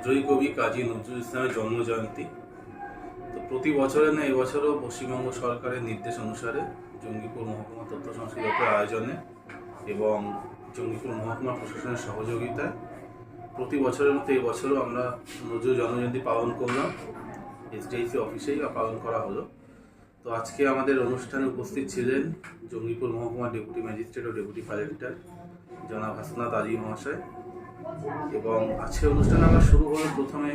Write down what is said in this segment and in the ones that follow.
বিদ্রোহী কবি কাজী নজরুল ইসলামের জন্মজয়ন্তী। তো প্রতি বছরে না এবছরও পশ্চিমবঙ্গ সরকারের নির্দেশ অনুসারে জঙ্গিপুর মহকুমা তথ্য সংস্কৃতি দপ্তরের আয়োজনে এবং জঙ্গিপুর মহকুমা প্রশাসনের সহযোগিতায় প্রতি বছরের মতো এবছরও আমরা নজরুল জন্মজয়ন্তী পালন করলাম। এসডিআইসি অফিসেই পালন করা হলো। তো আজকে আমাদের অনুষ্ঠানে উপস্থিত ছিলেন জঙ্গিপুর মহকুমা ডেপুটি ম্যাজিস্ট্রেট ও ডেপুটি কালেক্টর জনাব হাসনাত আজি মহাশয়। এবং আজকে অনুষ্ঠান আমরা শুরু হলো প্রথমে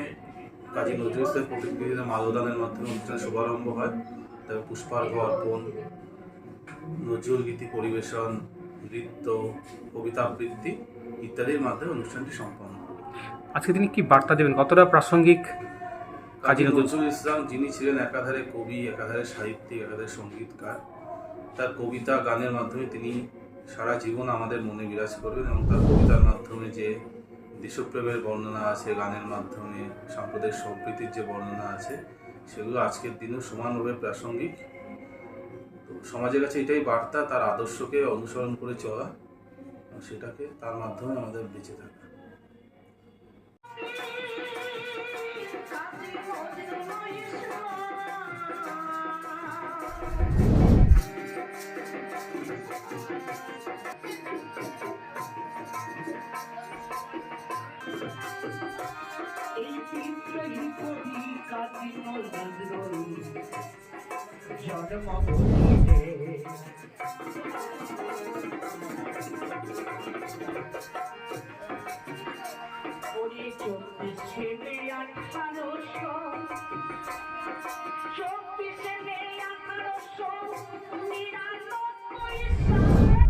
কাজী নজরুল ইসলাম মালদানের মাধ্যমে অনুষ্ঠান শুভারম্ভ হয়। তারপর পুষ্পার্ঘ অর্পণ নজরুল গীতি পরিবেশন নৃত্য কবিতা আবৃত্তি ইত্যাদির মাধ্যমে অনুষ্ঠানটি সম্পন্ন আজকে তিনি কি বার্তা দেবেন? কতটা প্রাসঙ্গিক কাজী নজরুল ইসলাম যিনি ছিলেন একাধারে কবি একাধারে সাহিত্যিক একাধারে সঙ্গীতকার তার কবিতা গানের মাধ্যমে তিনি সারা জীবন আমাদের মনে বিরাজ করবেন এবং তার কবিতার মাধ্যমে যে দেশপ্রেমের বর্ণনা আছে, গানের মাধ্যমে, সাম্প্রদায়িক সম্প্রীতির যে বর্ণনা আছে, সেগুলো আজকের দিনেও সমানভাবে প্রাসঙ্গিক। তো সমাজের কাছে এটাই বার্তা, তার আদর্শকে অনুসরণ করে চলা সেটাকে তার মাধ্যমে আমাদের বেঁচে থাকা। এই বিদ্রোহী কবি কাজী নজরুল চব্বিশে মে আঠারোশো। চব্বিশে মে আঠারোশো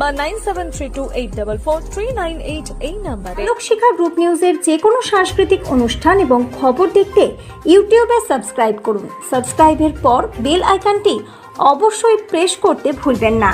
বা nine seven three two eight double four three nine eight এই নাম্বারে লোকশিক্ষা গ্রুপ নিউজের যে কোনো সাংস্কৃতিক অনুষ্ঠান এবং খবর দেখতে ইউটিউবে সাবস্ক্রাইব করুন। সাবস্ক্রাইবের পর বেল আইকনটি অবশ্যই প্রেস করতে ভুলবেন না।